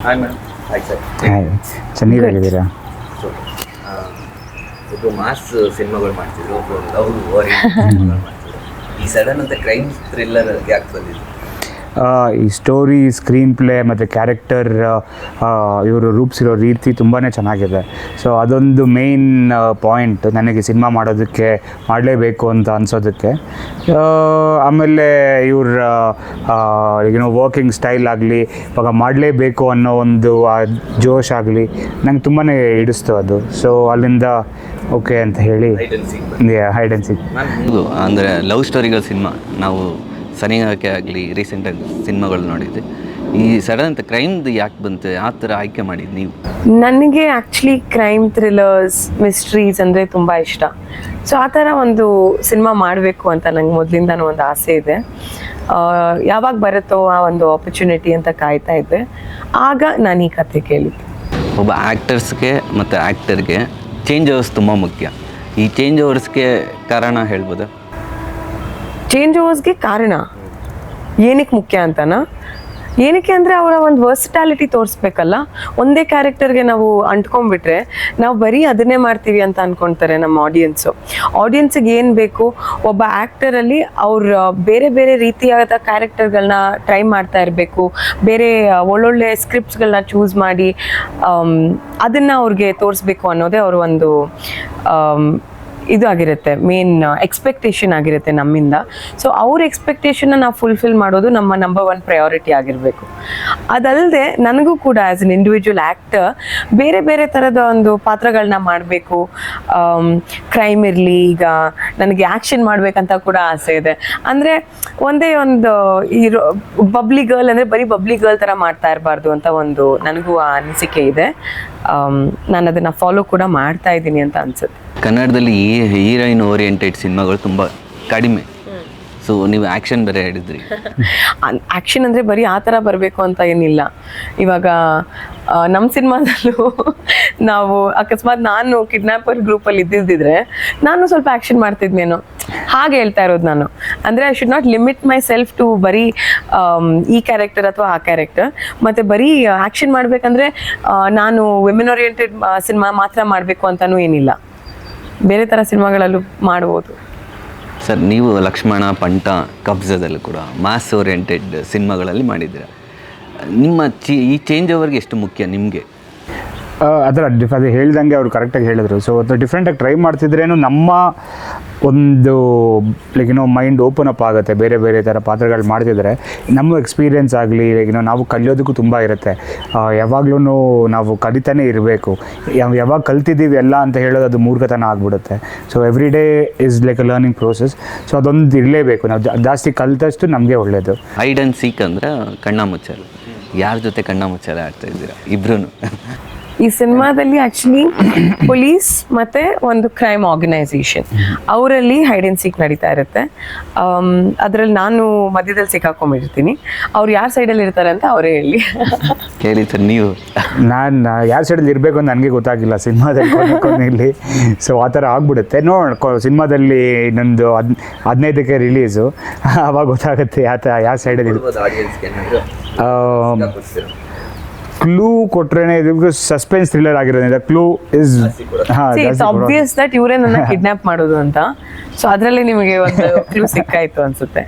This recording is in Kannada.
Hi madam hi sir hi ಚೆನ್ನಾಗಿದ್ದೀರಾ ಸೊ ಒಬ್ಬ ಮಾಸ್ ಸಿನಿಮಾಗಳು ಮಾಡ್ತಿದ್ರು. ಒಬ್ಬ ಲವ್ ಸಿನಿಮಾಗಳು ಮಾಡ್ತಿದ್ರು. ಈ ಸಡನ್ ಅಂತ ಕ್ರೈಮ್ ಥ್ರಿಲ್ಲರ್ ಯಾಕೆ ಬಂದಿದ್ದು ಈ ಸ್ಟೋರಿ ಸ್ಕ್ರೀನ್ ಪ್ಲೇ ಮತ್ತು ಕ್ಯಾರೆಕ್ಟರ್ ಇವರು ರೂಪಿಸಿರೋ ರೀತಿ ತುಂಬಾ ಚೆನ್ನಾಗಿದೆ. ಸೊ ಅದೊಂದು ಮೇಯ್ನ್ ಪಾಯಿಂಟ್ ನನಗೆ ಸಿನಿಮಾ ಮಾಡೋದಕ್ಕೆ ಮಾಡಲೇಬೇಕು ಅಂತ ಅನ್ಸೋದಕ್ಕೆ. ಆಮೇಲೆ ಇವ್ರ ಏನೋ ವರ್ಕಿಂಗ್ ಸ್ಟೈಲ್ ಆಗಲಿ ಇವಾಗ ಮಾಡಲೇಬೇಕು ಅನ್ನೋ ಒಂದು ಆ ಜೋಶ್ ಆಗಲಿ ನಂಗೆ ತುಂಬಾ ಹಿಡಿಸ್ತು ಅದು. ಸೊ ಅಲ್ಲಿಂದ ಓಕೆ ಅಂತ ಹೇಳಿ. ಹೈಡ್ ಆ್ಯಂಡ್ ಸಿಕ್ ಅಂದರೆ ಲವ್ ಸ್ಟೋರಿಗಳ ಸಿನಿಮಾ. ನಾವು ಸನಿಹಕ್ಕೆ ಆಗಲಿ ರೀಸೆಂಟಾಗಿ ಸಿನಿಮಾಗಳು ನೋಡಿದ್ದೆ. ಈ ಸಡನ್ ಅಂತ ಕ್ರೈಮ್ದು ಯಾಕೆ ಬಂತು? ಆ ಥರ ಆಯ್ಕೆ ಮಾಡಿದ್ದು ನೀವು? ನನಗೆ ಆ್ಯಕ್ಚುಲಿ ಕ್ರೈಮ್ ಥ್ರಿಲ್ಲರ್ಸ್ ಮಿಸ್ಟ್ರೀಸ್ ಅಂದರೆ ತುಂಬ ಇಷ್ಟ. ಸೊ ಆ ಥರ ಒಂದು ಸಿನಿಮಾ ಮಾಡಬೇಕು ಅಂತ ನಂಗೆ ಮೊದಲಿಂದನೂ ಒಂದು ಆಸೆ ಇದೆ. ಯಾವಾಗ ಬರುತ್ತೋ ಆ ಒಂದು ಆಪರ್ಚುನಿಟಿ ಅಂತ ಕಾಯ್ತಾ ಇದ್ದೆ. ಆಗ ನಾನು ಈ ಕತೆ ಕೇಳಿದ್ದೆ. ಒಬ್ಬ ಆ್ಯಕ್ಟರ್ಸ್ಗೆ ಮತ್ತು ಆ್ಯಕ್ಟರ್ಗೆ ಚೇಂಜ್ ಓವರ್ಸ್ ತುಂಬ ಮುಖ್ಯ. ಈ ಚೇಂಜ್ ಓವರ್ಸ್ಗೆ ಕಾರಣ ಹೇಳ್ಬೋದಾ? ಚೇಂಜ್ ಓವರ್ಸ್ಗೆ ಕಾರಣ? ಏನಕ್ಕೆ ಮುಖ್ಯ ಅಂತನಾ? ಏನಕ್ಕೆ ಅಂದರೆ ಅವರ ಒಂದು ವರ್ಸಿಟಾಲಿಟಿ ತೋರಿಸ್ಬೇಕಲ್ಲ? ಒಂದೇ ಕ್ಯಾರೆಕ್ಟರ್ಗೆ ನಾವು ಅಂಟ್ಕೊಂಡ್ಬಿಟ್ರೆ ನಾವು ಬರೀ ಅದನ್ನೇ ಮಾಡ್ತೀವಿ ಅಂತ ಅಂದ್ಕೊಳ್ತಾರೆ ನಮ್ಮ ಆಡಿಯನ್ಸು ಆಡಿಯನ್ಸಿಗೆ ಏನು ಬೇಕು? ಒಬ್ಬ ಆ್ಯಕ್ಟರಲ್ಲಿ ಅವ್ರ ಬೇರೆ ಬೇರೆ ರೀತಿಯಾದ ಕ್ಯಾರೆಕ್ಟರ್ಗಳನ್ನ ಟ್ರೈ ಮಾಡ್ತಾ ಇರಬೇಕು. ಬೇರೆ ಒಳ್ಳೊಳ್ಳೆ ಸ್ಕ್ರಿಪ್ಟ್ಸ್ಗಳನ್ನ ಚೂಸ್ ಮಾಡಿ ಅದನ್ನು ಅವ್ರಿಗೆ ತೋರಿಸ್ಬೇಕು ಅನ್ನೋದೇ ಅವ್ರ ಒಂದು ಆಮ್, ಇದು ಆಗಿರುತ್ತೆ ಮೇನ್ ಎಕ್ಸ್ಪೆಕ್ಟೇಷನ್ ಆಗಿರುತ್ತೆ ನಮ್ಮಿಂದ. ಸೊ ಅವ್ರ ಎಕ್ಸ್ಪೆಕ್ಟೇಷನ್ನ ನಾವು ಫುಲ್ಫಿಲ್ ಮಾಡೋದು ನಮ್ಮ ನಂಬರ್ ಒನ್ ಪ್ರಯಾರಿಟಿ ಆಗಿರಬೇಕು. ಅದಲ್ಲದೆ ನನಗೂ ಕೂಡ ಆ್ಯಸ್ ಅನ್ ಇಂಡಿವಿಜುವಲ್ ಆ್ಯಕ್ಟರ್ ಬೇರೆ ಬೇರೆ ಥರದ ಒಂದು ಪಾತ್ರಗಳನ್ನ ಮಾಡಬೇಕು. ಕ್ರೈಮ್ ಇರಲಿ, ಈಗ ನನಗೆ ಆ್ಯಕ್ಷನ್ ಮಾಡಬೇಕಂತ ಕೂಡ ಆಸೆ ಇದೆ. ಅಂದರೆ ಒಂದೇ ಒಂದು ಇರೋ ಬಬ್ಲಿ ಗರ್ಲ್ ಅಂದರೆ ಬರೀ ಬಬ್ಲಿ ಗರ್ಲ್ ಥರ ಮಾಡ್ತಾ ಇರಬಾರ್ದು ಅಂತ ಒಂದು ನನಗೂ ಆ ಅನಿಸಿಕೆ ಇದೆ. ನಾನು ಅದನ್ನು ಫಾಲೋ ಕೂಡ ಮಾಡ್ತಾ ಇದ್ದೀನಿ ಅಂತ ಅನ್ಸುತ್ತೆ. ಕನ್ನಡದಲ್ಲಿ ಈ ಹೀರೋಯಿನ್ ಓರಿಯೆಂಟೆಡ್ ಸಿನಿಮಾಗಳು ತುಂಬ ಕಡಿಮೆ. ಸೊ ನೀವು ಆ್ಯಕ್ಷನ್ ಬೇರೆ ಹೇಳಿದ್ರಿ. ಆ್ಯಕ್ಷನ್ ಅಂದರೆ ಬರೀ ಆ ಥರ ಬರಬೇಕು ಅಂತ ಏನಿಲ್ಲ. ಇವಾಗ ನಮ್ಮ ಸಿನಿಮಾದಲ್ಲೂ ನಾವು ಅಕಸ್ಮಾತ್ ನಾನು ಕಿಡ್ನಾಪರ್ ಗ್ರೂಪಲ್ಲಿ ಇದ್ದಿದ್ದಿದ್ರೆ ನಾನು ಸ್ವಲ್ಪ ಆ್ಯಕ್ಷನ್ ಮಾಡ್ತಿದ್ನೇನೋ. ಹಾಗೆ ಹೇಳ್ತಾ ಇರೋದು ನಾನು. ಅಂದರೆ I should not limit myself to ಬರೀ ಈ ಕ್ಯಾರೆಕ್ಟರ್ ಅಥವಾ ಆ ಕ್ಯಾರೆಕ್ಟರ್ ಮತ್ತು ಬರೀ ಆ್ಯಕ್ಷನ್ ಮಾಡಬೇಕಂದ್ರೆ ನಾನು ವಿಮೆನ್ ಓರಿಯೆಂಟೆಡ್ ಸಿನಿಮಾ ಮಾತ್ರ ಮಾಡಬೇಕು ಅಂತಲೂ ಏನಿಲ್ಲ. ಬೇರೆ ಥರ ಸಿನಿಮಾಗಳಲ್ಲೂ ಮಾಡ್ಬೋದು. ಸರ್, ನೀವು ಲಕ್ಷ್ಮಣ, ಪಂಟ, ಕಬ್ಜದಲ್ಲಿ ಕೂಡ ಮಾಸ್ ಓರಿಯೆಂಟೆಡ್ ಸಿನಿಮಾಗಳಲ್ಲಿ ಮಾಡಿದ್ದೀರಾ. ನಿಮ್ಮ ಚಿ ಈ ಚೇಂಜ್ ಓವರ್ಗೆ ಎಷ್ಟು ಮುಖ್ಯ ನಿಮಗೆ? ಅದರ ಡಿಫ್ ಅದು ಹೇಳ್ದಂಗೆ ಅವ್ರು ಕರೆಕ್ಟಾಗಿ ಹೇಳಿದ್ರು. ಸೊ ಅದು ಡಿಫ್ರೆಂಟಾಗಿ ಟ್ರೈ ಮಾಡ್ತಿದ್ರೇನು ನಮ್ಮ ಒಂದು ಲೈಕ್ ಏನೋ ಮೈಂಡ್ ಓಪನ್ ಅಪ್ ಆಗುತ್ತೆ. ಬೇರೆ ಬೇರೆ ಥರ ಪಾತ್ರಗಳು ಮಾಡ್ತಿದ್ರೆ ನಮ್ಮ ಎಕ್ಸ್ಪೀರಿಯೆನ್ಸ್ ಆಗಲಿ ಲೈಕ್ ಏನೋ ನಾವು ಕಲಿಯೋದಕ್ಕೂ ತುಂಬ ಇರುತ್ತೆ. ಯಾವಾಗಲೂ ನಾವು ಕಲಿತಾನೆ ಇರಬೇಕು. ಯಾವಾಗ ಕಲ್ತಿದ್ದೀವಿ ಎಲ್ಲ ಅಂತ ಹೇಳೋದು ಅದು ಮೂರ್ಖತನ ಆಗ್ಬಿಡುತ್ತೆ. So every day is like a learning process so ಅದೊಂದು ಇರಲೇಬೇಕು. ನಾವು ಜಾಸ್ತಿ ಕಲಿತಷ್ಟು ನಮಗೆ ಒಳ್ಳೆಯದು ಹೈಡ್ ಆ್ಯಂಡ್ ಸೀಕ್ ಅಂದ್ರೆ ಕಣ್ಣ ಮುಚ್ಚಲು ಯಾರ ಜೊತೆ ಕಣ್ಣ ಮುಚ್ಚಲ ಆಡ್ತಾ ಇದ್ದೀರಾ? ಇಬ್ರು ಈ ಸಿನಿಮಾದಲ್ಲಿ ಆಕ್ಚುಲಿ ಪೊಲೀಸ್ ಮತ್ತೆ ಒಂದು ಕ್ರೈಮ್ ಆರ್ಗನೈಸೇಷನ್ ಅವರಲ್ಲಿ ಹೈಡ್ ಅಂಡ್ ಸೀಕ್ ನಡೀತಾ ಇರುತ್ತೆ. ಅದರಲ್ಲಿ ನಾನು ಮಧ್ಯದಲ್ಲಿ ಸಿಕ್ಕಾಕೊಂಡ್ಬಿಟ್ಟಿರ್ತೀನಿ. ಅವ್ರು ಯಾರ ಸೈಡಲ್ಲಿ ಇರ್ತಾರೆ ಅಂತ ಅವರೇ ಹೇಳಿ. ಕೇಳಿದ್ರು ಸರ್ ನೀವು. ನಾನು ಯಾರ ಸೈಡಲ್ಲಿ ಇರಬೇಕು ಅಂತ ನನಗೆ ಗೊತ್ತಾಗಿಲ್ಲ ಸಿನಿಮಾದಲ್ಲಿ ಸೊ ಆ ಥರ ಆಗ್ಬಿಡುತ್ತೆ. ನೋಡೋಣ ಸಿನಿಮಾದಲ್ಲಿ ನಂದು ಹದ್ ಹದಿನೈದಕ್ಕೆ ರಿಲೀಸು ಅವಾಗ ಗೊತ್ತಾಗುತ್ತೆ ಯಾವ ಯಾವ ಸೈಡಲ್ಲಿ ಕ್ಲೂ ಕೊಟ್ರೇನೆ ಇದು ಸಸ್ಪೆನ್ಸ್ ಥ್ರಿಲ್ಲರ್ ಆಗಿರೋದ್ರಿಂದ ಕ್ಲೂ ಇಸ್ ಹಾಂ ಇಟ್ಸ್ ಆಬ್ವಿಯಸ್ ದಟ್ ಇವರೇ ನನ್ನ ಕಿಡ್ನಾಪ್ ಮಾಡೋದು ಅಂತ. ಸೊ ಅದರಲ್ಲಿ ನಿಮಗೆ ಒಂದು ಕ್ಲೂ ಸಿಕ್ಕಾಯ್ತು ಅನ್ಸುತ್ತೆ.